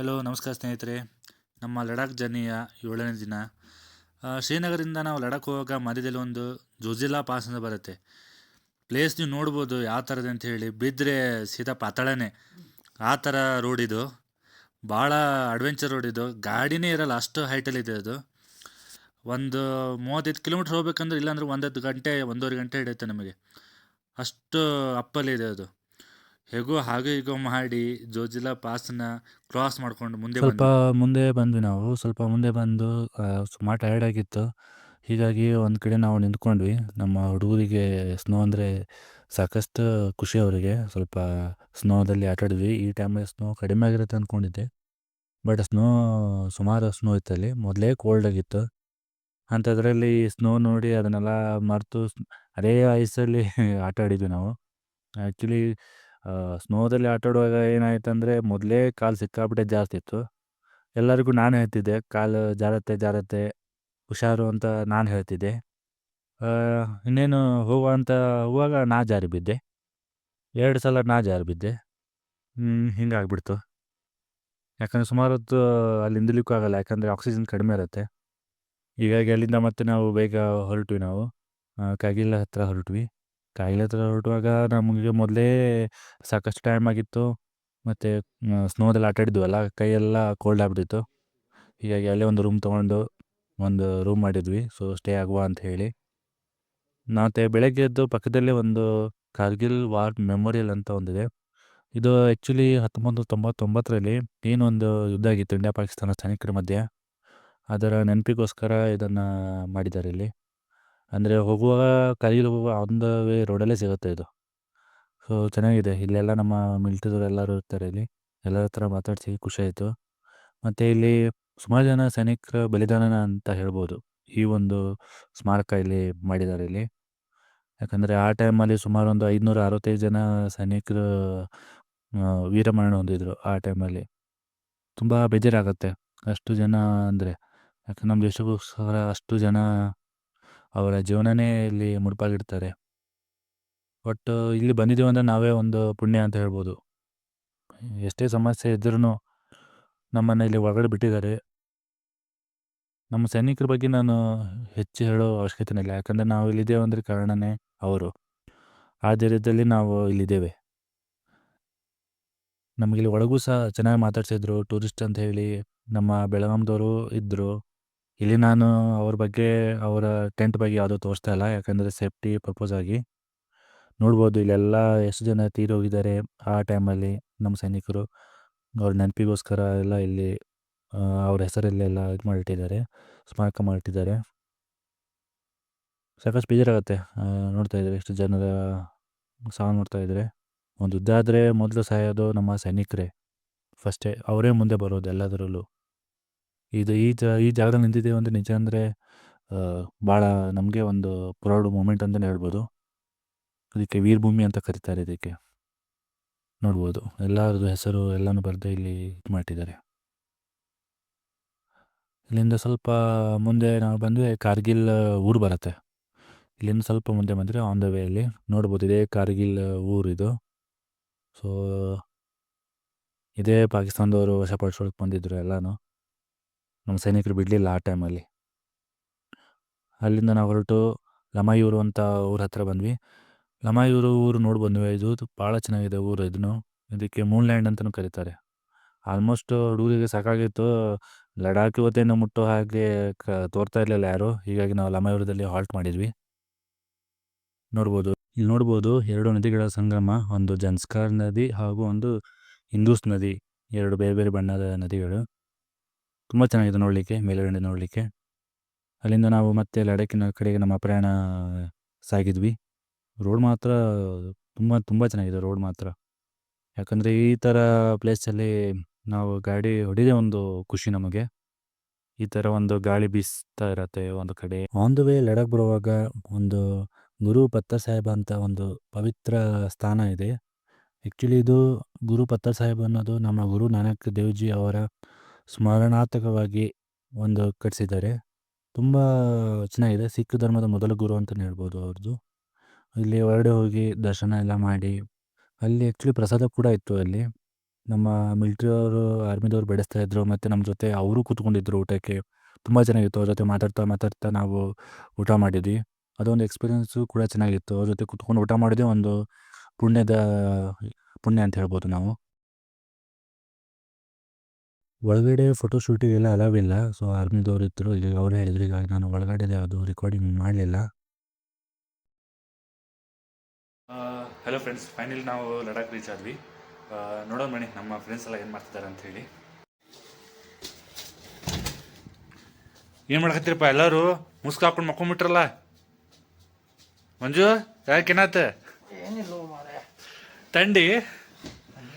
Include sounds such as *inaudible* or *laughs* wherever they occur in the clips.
Hello ನಮಸ್ಕಾರ ಸ್ನೇಹಿತರೆ. ನಮ್ಮ ಲಡಾಖ್ ಜರ್ನಿಯ ಏಳನೇ ದಿನ. ಶ್ರೀನಗರದಿಂದ ನಾವು ಲಡಾಖ್ ಹೋಗುವಾಗ ಮಧ್ಯದಲ್ಲಿ ಒಂದು ಜುಜಿಲಾ ಪಾಸ್ ಅಂತ ಬರುತ್ತೆ. ಪ್ಲೇಸ್ ನೀವು ನೋಡ್ಬೋದು ಯಾವ ಥರದ ಅಂತ ಹೇಳಿ. ಬಿದ್ದರೆ ಸೀದಾ ಪಾತಾಳನೇ. ಆ ಥರ ರೋಡ್ ಇದು. ಭಾಳ ಅಡ್ವೆಂಚರ್ ರೋಡ್ ಇದು. ಗಾಡಿನೇ ಇರಲ್ಲ, ಅಷ್ಟು ಹೈಟಲ್ಲಿದೆ ಅದು. ಒಂದು ಮೂವತ್ತೈದು ಕಿಲೋಮೀಟ್ರ್ ಹೋಗ್ಬೇಕಂದ್ರೆ ಇಲ್ಲಾಂದ್ರೆ ಒಂದತ್ತು ಗಂಟೆ, ಒಂದೂವರೆ ಗಂಟೆ ಹಿಡಿಯುತ್ತೆ ನಮಗೆ. ಅಷ್ಟು ಅಪ್ಪಲ್ಲಿದೆ ಅದು. ಹೇಗೋ ಹಾಗೆ ಹೀಗೋ ಮಾಡಿ ಜೋಜಿಲಾ ಪಾಸ್ನ ಕ್ರಾಸ್ ಮಾಡ್ಕೊಂಡು ಮುಂದೆ ಸ್ವಲ್ಪ ಮುಂದೆ ಬಂದ್ವಿ ನಾವು. ಸ್ವಲ್ಪ ಮುಂದೆ ಬಂದು ಸುಮಾರು ಟಯರ್ಡ್ ಆಗಿತ್ತು. ಹೀಗಾಗಿ ಒಂದು ಕಡೆ ನಾವು ನಿಂತ್ಕೊಂಡ್ವಿ. ನಮ್ಮ ಹುಡುಗರಿಗೆ ಸ್ನೋ ಅಂದರೆ ಸಾಕಷ್ಟು ಖುಷಿ ಅವರಿಗೆ. ಸ್ವಲ್ಪ ಸ್ನೋದಲ್ಲಿ ಆಟಾಡಿದ್ವಿ ಈ ಟೈಮಲ್ಲಿ ಸ್ನೋ ಕಡಿಮೆ ಆಗಿರುತ್ತೆ ಅಂದ್ಕೊಂಡಿದ್ದೆ. ಬಟ್ ಸ್ನೋ ಸುಮಾರು ಸ್ನೋ ಇತ್ತಲ್ಲಿ. ಮೊದಲೇ ಕೋಲ್ಡ್ ಆಗಿತ್ತು. ಅಂಥದ್ರಲ್ಲಿ ಸ್ನೋ ನೋಡಿ ಅದನ್ನೆಲ್ಲ ಮರೆತು, ಅದೇ ಐಸಲ್ಲಿ *laughs* ಆಟ ಆಡಿದ್ವಿ ನಾವು. ಆ್ಯಕ್ಚುಲಿ ಸ್ನೋದಲ್ಲಿ ಆಟ ಆಡುವಾಗ ಏನಾಯ್ತಂದ್ರೆ ಮೊದಲೇ ಕಾಲು ಸಿಕ್ಕಾಪಟ್ಟೆ ಜಾಸ್ತಿ ಇತ್ತು. ಎಲ್ಲರಿಗೂ ನಾನು ಹೇಳ್ತಿದ್ದೆ, "ಕಾಲು ಜಾರತ್ತೆ, ಜಾರತ್ತೆ, ಹುಷಾರು" ಅಂತ ನಾನು ಹೇಳ್ತಿದ್ದೆ. ಇನ್ನೇನು ಹೂವು ಅಂತ ಹೂವಾಗ ನಾ ಜಾರಿ ಬಿದ್ದೆ. ಎರಡು ಸಲ ನಾ ಜಾರಿ ಬಿದ್ದೆ. ಹ್ಮ್, ಹಿಂಗಾಗ್ಬಿಡ್ತು. ಯಾಕಂದ್ರೆ ಸುಮಾರು ಹೊತ್ತು ಅಲ್ಲಿ ನಿಂದಿರ್ಲಿಕ್ಕೂ ಆಗಲ್ಲ. ಯಾಕಂದರೆ ಆಕ್ಸಿಜನ್ ಕಡಿಮೆ ಇರುತ್ತೆ. ಹೀಗಾಗಿ ಅಲ್ಲಿಂದ ಮತ್ತೆ ನಾವು ಬೇಗ ಹೊರಟ್ವಿ ನಾವು. ಆಹ್, ಹತ್ತಿರ ಹೊರಟ್ವಿ. ಕಾರ್ಗಿಲ್ ಹತ್ರ ಹೊರಟುವಾಗ ನಮಗೆ ಮೊದಲೇ ಸಾಕಷ್ಟು ಟೈಮ್ ಆಗಿತ್ತು. ಮತ್ತು ಆಹ್, ಸ್ನೋದಲ್ಲಿ ಆಟ ಆಡಿದ್ವಲ್ಲ, ಕೈಯೆಲ್ಲ ಕೋಲ್ಡ್ ಆಗ್ಬಿಟ್ಟಿತ್ತು. ಹೀಗಾಗಿ ಅಲ್ಲೇ ಒಂದು ರೂಮ್ ತೊಗೊಂಡು ಒಂದು ರೂಮ್ ಮಾಡಿದ್ವಿ. ಸೊ, ಸ್ಟೇ ಆಗುವ ಅಂತ ಹೇಳಿ. ಮತ್ತೆ ಬೆಳಗ್ಗೆ ಎದ್ದು ಪಕ್ಕದಲ್ಲೇ ಒಂದು ಕಾರ್ಗಿಲ್ ವಾರ್ ಮೆಮೋರಿಯಲ್ ಅಂತ ಒಂದಿದೆ. ಇದು ಆ್ಯಕ್ಚುಲಿ 1999ರಲ್ಲಿ ಏನೊಂದು ಯುದ್ಧ ಆಗಿತ್ತು ಇಂಡಿಯಾ ಪಾಕಿಸ್ತಾನ ಸೈನಿಕರ ಮಧ್ಯೆ. ಅದರ ನೆನಪಿಗೋಸ್ಕರ ಇದನ್ನು ಮಾಡಿದ್ದಾರೆ ಇಲ್ಲಿ. ಅಂದರೆ ಹೋಗುವಾಗ ಕರಿಯಲು ಹೋಗುವಾಗ ಆನ್ ದ ವೇ ರೋಡಲ್ಲೇ ಸಿಗುತ್ತೆ ಇದು. ಸೊ, ಚೆನ್ನಾಗಿದೆ. ಇಲ್ಲೆಲ್ಲ ನಮ್ಮ ಮಿಲಿಟರಿದವ್ರು ಎಲ್ಲರೂ ಇರ್ತಾರೆ ಇಲ್ಲಿ. ಎಲ್ಲರ ಹತ್ರ ಮಾತಾಡಿಸಿ ಖುಷಿಯಾಯಿತು. ಮತ್ತು ಇಲ್ಲಿ ಸುಮಾರು ಜನ ಸೈನಿಕರ ಬಲಿದಾನ ಅಂತ ಹೇಳ್ಬೋದು. ಈ ಒಂದು ಸ್ಮಾರಕ ಇಲ್ಲಿ ಮಾಡಿದ್ದಾರೆ ಇಲ್ಲಿ. ಯಾಕಂದರೆ ಆ ಟೈಮಲ್ಲಿ ಸುಮಾರು ಒಂದು 565 ಜನ ಸೈನಿಕರು ವೀರಮರಣ ಹೊಂದಿದ್ರು ಆ ಟೈಮಲ್ಲಿ. ತುಂಬ ಬೇಜಾರಾಗುತ್ತೆ. ಅಷ್ಟು ಜನ ಅಂದರೆ ಯಾಕಂದ್ರೆ ನಮ್ಮ ದೇಶಕ್ಕೋಸ್ಕರ ಅಷ್ಟು ಜನ ಅವರ ಜೀವನನೇ ಇಲ್ಲಿ ಮುಡುಪಾಗಿಡ್ತಾರೆ. ಬಟ್, ಇಲ್ಲಿ ಬಂದಿದ್ದೀವಿ ಅಂದರೆ ನಾವೇ ಒಂದು ಪುಣ್ಯ ಅಂತ ಹೇಳ್ಬೋದು. ಎಷ್ಟೇ ಸಮಸ್ಯೆ ಇದ್ರೂ ನಮ್ಮನ್ನು ಇಲ್ಲಿ ಒಳಗಡೆ ಬಿಟ್ಟಿದ್ದಾರೆ. ನಮ್ಮ ಸೈನಿಕರ ಬಗ್ಗೆ ನಾನು ಹೆಚ್ಚು ಹೇಳೋ ಅವಶ್ಯಕತೆನೇ ಇಲ್ಲ. ಯಾಕಂದರೆ ನಾವು ಇಲ್ಲಿದ್ದೇವೆ ಅಂದರೆ ಕಾರಣನೇ ಅವರು. ಆ ಧೈರ್ಯದಲ್ಲಿ ನಾವು ಇಲ್ಲಿದ್ದೇವೆ. ನಮಗಿಲ್ಲಿ ಒಳಗೂ ಸಹ ಚೆನ್ನಾಗಿ ಮಾತಾಡಿಸಿದ್ರು. ಟೂರಿಸ್ಟ್ ಅಂತ ಹೇಳಿ ನಮ್ಮ ಬೆಳಗಾಂದವರು ಇದ್ದರು. ಇಲ್ಲಿ ನಾನು ಅವ್ರ ಬಗ್ಗೆ, ಅವರ ಟೆಂಟ್ ಬಗ್ಗೆ ಯಾವುದೂ ತೋರಿಸ್ತಾ ಇಲ್ಲ. ಯಾಕಂದರೆ ಸೇಫ್ಟಿ ಪರ್ಪೋಸ್ ಆಗಿ. ನೋಡ್ಬೋದು, ಇಲ್ಲೆಲ್ಲ ಎಷ್ಟು ಜನ ತೀರೋಗಿದ್ದಾರೆ ಆ ಟೈಮಲ್ಲಿ ನಮ್ಮ ಸೈನಿಕರು. ಅವ್ರ ನೆನಪಿಗೋಸ್ಕರ ಎಲ್ಲ ಇಲ್ಲಿ ಅವ್ರ ಹೆಸರಲ್ಲೆಲ್ಲ ಇದು ಮಾಡಿಟ್ಟಿದ್ದಾರೆ. ಸ್ಮಾರಕ ಮಾಡಿಟ್ಟಿದ್ದಾರೆ. ಸಾಕಷ್ಟು ಬೇಜಾರಾಗುತ್ತೆ ನೋಡ್ತಾ ಇದ್ರೆ ಎಷ್ಟು ಜನರ ಸಾವು ನೋಡ್ತಾ ಇದ್ರೆ. ಒಂದು ಯುದ್ಧ ಆದರೆ ಮೊದಲು ಸಾಯೋದು ನಮ್ಮ ಸೈನಿಕರೇ. ಫಸ್ಟೇ, ಅವರೇ ಮುಂದೆ ಬರೋದು ಎಲ್ಲದರಲ್ಲೂ. ಇದು ಈ ಜ ಈ ಜಾಗದಲ್ಲಿ ನಿಂತಿದ್ದೇವೆ ಅಂದರೆ ನಿಜ ಅಂದರೆ ಭಾಳ ನಮಗೆ ಒಂದು ಪ್ರೌಡ್ ಮೂಮೆಂಟ್ ಅಂತಲೇ ಹೇಳ್ಬೋದು. ಅದಕ್ಕೆ ವೀರಭೂಮಿ ಅಂತ ಕರೀತಾರೆ ಇದಕ್ಕೆ. ನೋಡ್ಬೋದು ಎಲ್ಲರದ್ದು ಹೆಸರು ಎಲ್ಲನೂ ಬರೆದು ಇಲ್ಲಿ ಇದು ಮಾಡಿದ್ದಾರೆ ಇಲ್ಲಿಂದ ಸ್ವಲ್ಪ ಮುಂದೆ ನಾವು ಬಂದರೆ ಕಾರ್ಗಿಲ್ ಊರು ಬರುತ್ತೆ. ಇಲ್ಲಿಂದ ಸ್ವಲ್ಪ ಮುಂದೆ ಬಂದರೆ ಆನ್ ದ ವೇಯಲ್ಲಿ ನೋಡ್ಬೋದು ಇದೇ ಕಾರ್ಗಿಲ್ ಊರು ಇದು ಸೊ, ಇದೇ ಪಾಕಿಸ್ತಾನದವರು ವಶಪಡಿಸ್ಕೊಳ್ಳೋಕೆ ಬಂದಿದ್ದರು ಎಲ್ಲನೂ. ನಮ್ಮ ಸೈನಿಕರು ಬಿಡಲಿಲ್ಲ ಆ ಟೈಮಲ್ಲಿ. ಅಲ್ಲಿಂದ ನಾವು ಹೊರಟು ಲಮಾಯೂರು ಅಂತ ಊರ ಹತ್ರ ಬಂದ್ವಿ. ಲಮಾಯೂರು ಊರು ನೋಡಿ ಬಂದ್ವಿ ಇದು ಭಾಳ ಚೆನ್ನಾಗಿದೆ ಊರು ಇದನ್ನು ಇದಕ್ಕೆ ಮೂನ್ ಲ್ಯಾಂಡ್ ಅಂತಲೂ ಕರೀತಾರೆ. ಆಲ್ಮೋಸ್ಟ್ ಹುಡುಗರಿಗೆ ಸಾಕಾಗಿತ್ತು. ಲಡಾಖ್ ಇವತ್ತೇನು ಮುಟ್ಟೋ ಹಾಗೆ ಕ ತೋರ್ತಾ ಇರಲಿಲ್ಲ ಯಾರು ಹೀಗಾಗಿ ನಾವು ಲಮಾಯೂರದಲ್ಲಿ ಹಾಲ್ಟ್ ಮಾಡಿದ್ವಿ. ನೋಡ್ಬೋದು ಇಲ್ಲಿ ನೋಡ್ಬೋದು ಎರಡು ನದಿಗಳ ಸಂಗಮ. ಒಂದು ಜನ್ಸ್ಕಾರ್ ನದಿ ಹಾಗೂ ಒಂದು ಹಿಂದೂಸ್ ನದಿ. ಎರಡು ಬೇರೆ ಬೇರೆ ಬಣ್ಣದ ನದಿಗಳು. ತುಂಬ ಚೆನ್ನಾಗಿದೆ ನೋಡಲಿಕ್ಕೆ, ಮೇಲುಗಡೆ ನೋಡಲಿಕ್ಕೆ. ಅಲ್ಲಿಂದ ನಾವು ಮತ್ತೆ ಲಡಾಖಿನ ಕಡೆಗೆ ನಮ್ಮ ಪ್ರಯಾಣ ಸಾಗಿದ್ವಿ. ರೋಡ್ ಮಾತ್ರ ತುಂಬ ತುಂಬ ಚೆನ್ನಾಗಿದೆ ರೋಡ್ ಮಾತ್ರ. ಯಾಕಂದರೆ ಈ ಥರ ಪ್ಲೇಸಲ್ಲಿ ನಾವು ಗಾಡಿ ಹೊಡಿದೇ ಒಂದು ಖುಷಿ ನಮಗೆ. ಈ ಥರ ಒಂದು ಗಾಳಿ ಬೀಸ್ತಾ ಇರುತ್ತೆ ಒಂದು ಕಡೆ. ಆನ್ ದ ವೇ ಲಡಾಖ್ ಬರುವಾಗ ಒಂದು ಗುರು ಪತ್ತ ಸಾಹೇಬ ಅಂತ ಒಂದು ಪವಿತ್ರ ಸ್ಥಾನ ಇದೆ. ಆ್ಯಕ್ಚುಲಿ ಇದು ಗುರು ಪತ್ತ ಸಾಹೇಬ್ ಅನ್ನೋದು ನಮ್ಮ ಗುರು ನಾನಕ್ ದೇವ್ಜಿ ಅವರ ಸ್ಮರಣಾರ್ಥಕವಾಗಿ ಒಂದು ಕಟ್ಟಿಸಿದ್ದಾರೆ. ತುಂಬ ಚೆನ್ನಾಗಿದೆ. ಸಿಖ್ ಧರ್ಮದ ಮೊದಲ ಗುರು ಅಂತಲೇ ಹೇಳ್ಬೋದು ಅವ್ರದ್ದು. ಇಲ್ಲಿ ಹೊರಡೆ ಹೋಗಿ ದರ್ಶನ ಎಲ್ಲ ಮಾಡಿ, ಅಲ್ಲಿ ಆ್ಯಕ್ಚುಲಿ ಪ್ರಸಾದ ಕೂಡ ಇತ್ತು ಅಲ್ಲಿ. ನಮ್ಮ ಮಿಲ್ಟ್ರಿಯವರು ಆರ್ಮಿದವರು ಬಡಿಸ್ತಾ ಇದ್ದರು ಮತ್ತು ನಮ್ಮ ಜೊತೆ ಅವರು ಕೂತ್ಕೊಂಡಿದ್ರು ಊಟಕ್ಕೆ ತುಂಬ ಚೆನ್ನಾಗಿತ್ತು ಅವ್ರ ಜೊತೆ ಮಾತಾಡ್ತಾ ಮಾತಾಡ್ತಾ ನಾವು ಊಟ ಮಾಡಿದ್ವಿ ಅದೊಂದು ಎಕ್ಸ್ಪೀರಿಯೆನ್ಸು ಕೂಡ ಚೆನ್ನಾಗಿತ್ತು ಅವ್ರ ಜೊತೆ ಕೂತ್ಕೊಂಡು ಊಟ ಮಾಡಿದ್ವಿ ಒಂದು ಪುಣ್ಯದ, ಪುಣ್ಯ ಅಂತ ಹೇಳ್ಬೋದು ನಾವು ಒಳಗಡೆ ಫೋಟೋ ಶೂಟಿಗೆಲ್ಲ ಅಲವ್ ಇಲ್ಲ. ಸೊ ಆರ್ಮಿದವ್ರು ಇದ್ದರು ಈಗ ಅವ್ರು ಹೇಳಿದ್ರು ಈಗ ನಾನು ಒಳಗಡೆ ಯಾವುದು ರೆಕಾರ್ಡಿಂಗ್ ಮಾಡಲಿಲ್ಲ. ಹಲೋ ಫ್ರೆಂಡ್ಸ್ ಫೈನಲಿ ನಾವು ಲಡಾಖ್ ರೀಚ್ ಆದ್ವಿ. ನೋಡೋಣ ಮಣಿ ನಮ್ಮ ಫ್ರೆಂಡ್ಸ್ ಎಲ್ಲ ಏನು ಮಾಡ್ತಿದ್ದಾರೆ ಅಂತ ಹೇಳಿ. ಏನು ಮಾಡಕತ್ತೀರಪ್ಪ ಎಲ್ಲರೂ ಮುಸ್ಕ ಹಾಕೊಂಡು ಮಕ್ಕೊಂಬಿಟ್ರಲ್ಲ? ಮಂಜು ಯಾಕೆನಾತ ಏನಿಲ್ಲ ತಂಡಿ?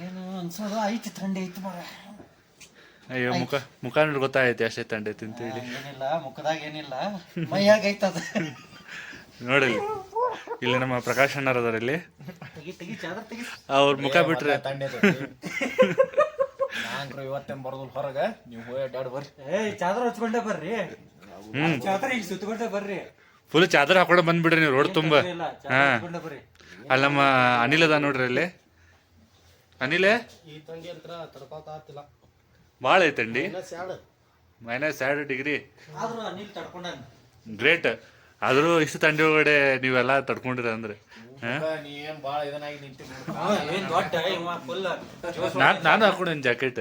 ಏನು ಅನ್ಸೋದು ಐತಿ ತಂಡಿ ಐತಿ ಮಾರೆ ಅಯ್ಯೋ ಮುಖ ಮುಖ ನೋಡಿ ಗೊತ್ತಾಗೈತೆ ಅಷ್ಟೇ ತಂಡೆ ತಿಂತೇಳಿ ಅಂತ ಹೇಳಿ ಏನಿಲ್ಲ ಮುಖದಾಗ ಏನಿಲ್ಲ. ಮೈಯಾಗ ಐತದ. ನೋಡಿ ಇಲ್ಲಿ ನಮ್ಮ ಪ್ರಕಾಶ್ ಅಣ್ಣರ್ ಅದಾರ ಇಲ್ಲಿ. ತೆಗಿ ತೆಗಿ ಚಾದರ್ ಅವ್ರ ಮುಖ ಬಿಟ್ರೆ ನಾನ್ರು ಇವತ್ತೇನ್ ಬರೋದಿಲ್ಲ ಹೊರಗ? ನೀವು ಹೋಗಿ ಅಡ್ಡಾಡ್ ಬರ್ರಿ. ಏ ಚಾದ್ರ ಹಚ್ಕೊಂಡೆ ಬರ್ರಿ. ಹ್ಮ್. ಚಾದ್ರ ಈಗ ಸುತ್ತಕೊಂಡೆ ಬರ್ರಿ. ಫುಲ್ ಚಾದರ್ ಹಾಕೊಂಡು ಬಂದ್ಬಿಡ್ರಿ ನೀವು ರೋಡ್ ತುಂಬ. ಇಲ್ಲ ಚಾದರ್ ಹಾ. ಬರ್ರಿ. ಅಲ್ಲಿ ನಮ್ಮ ಅನಿಲ್ ಅದ ನೋಡ್ರಿ ಅಲ್ಲಿ. ಅನಿಲೇ? ಈ ತಂಡಿ ಅಂತ ತಡ್ಕೊತಾ ಆತಿಲ್ಲ ಭಾಳ ಐತಂಡಿ. ಸ್ಯಾಡ್ ಮೈನಸ್ ಎರಡು ಡಿಗ್ರಿ. ಗ್ರೇಟ್. ಆದರೂ ಇಷ್ಟು ತಂಡಿ ಒಳಗಡೆ ನೀವೆಲ್ಲ ತಡ್ಕೊಂಡಿರ ಅಂದ್ರೆ ಹಾ? ನೀ ಏನ್ ಬಾಳ ಇದನ್ನಾಗಿ ನಿಂತಿ ಏನ್ ದೊಡ್ಡ ಇವ ಫುಲ್ ಜೋಶ್ ನಾನ್ ನಾನು ಹಾಕೊಂಡಿನಿ ಜಾಕೆಟ್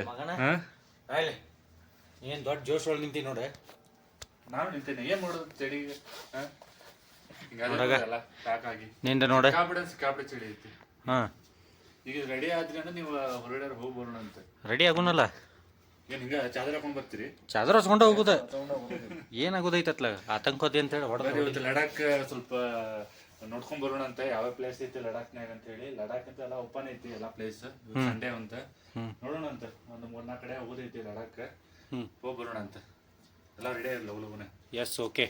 ಏನ್ ದೊಡ್ಡ ಜೋಶ್ ಒಳಗೆ ನಿಂತೀನಿ ನೋಡ್ರೆ ನಾನು ನಿಂತೀನಿ. ಏನ್ ಮಾಡೋದು ಚಳಿಗೆ ನಿಂದ ನೋಡ. ಸಿಕ್ಕಾಪಟ್ಟೆ ಚಳಿ ಐತಿ. ಹಾ. ಈಗ ರೆಡಿ ಆದ್ರೆ ನೀವು ಹೊರಗಡೆ ಹೋಗಿ ಬರೋಣ ಅಂತ ರೆಡಿ ಆಗುನಲ್ಲ. ಏನ್ ಹಿಂಗ ಚಾದರ್ ಹಾಕೊಂಡ್ ಬರ್ತೀರಿ? ಚಾದರ್ ಹಚ್ಕೊಂಡೆ ಹೋಗುದ. ಏನಾಗೋದೈತತ್ಲ ಆತಂಕದ ಅಂತ ಹೇಳಿ ಹೊಡೆದ ಇವತ್ತು ಲಡಾಖ್ ಸ್ವಲ್ಪ ನೋಡ್ಕೊಂಡ್ ಬರೋಣ ಅಂತ ಯಾವ ಪ್ಲೇಸ್ ಐತಿ ಲಡಾಖ್ನಾಗ ಅಂತ ಹೇಳಿ. ಲಡಾಖ್ ಅಂತ ಎಲ್ಲ ಓಪನ್ ಐತಿ ಎಲ್ಲಾ ಪ್ಲೇಸ್ ಸಂಡೇ ಅಂತ. ನೋಡೋಣ ಅಂತ. ಒಂದು ಮೂರ್ನಾಲ್ಕು ಕಡೆ ಹೋಗುದೈತಿ ಲಡಾಖ್. ಹೋಗ್ ಬರೋಣ ಅಂತ. ಎಲ್ಲ ರೆಡಿ ಆಗಿಲ್ಲ ಲವ್ ಎಸ್ ಓಕೆ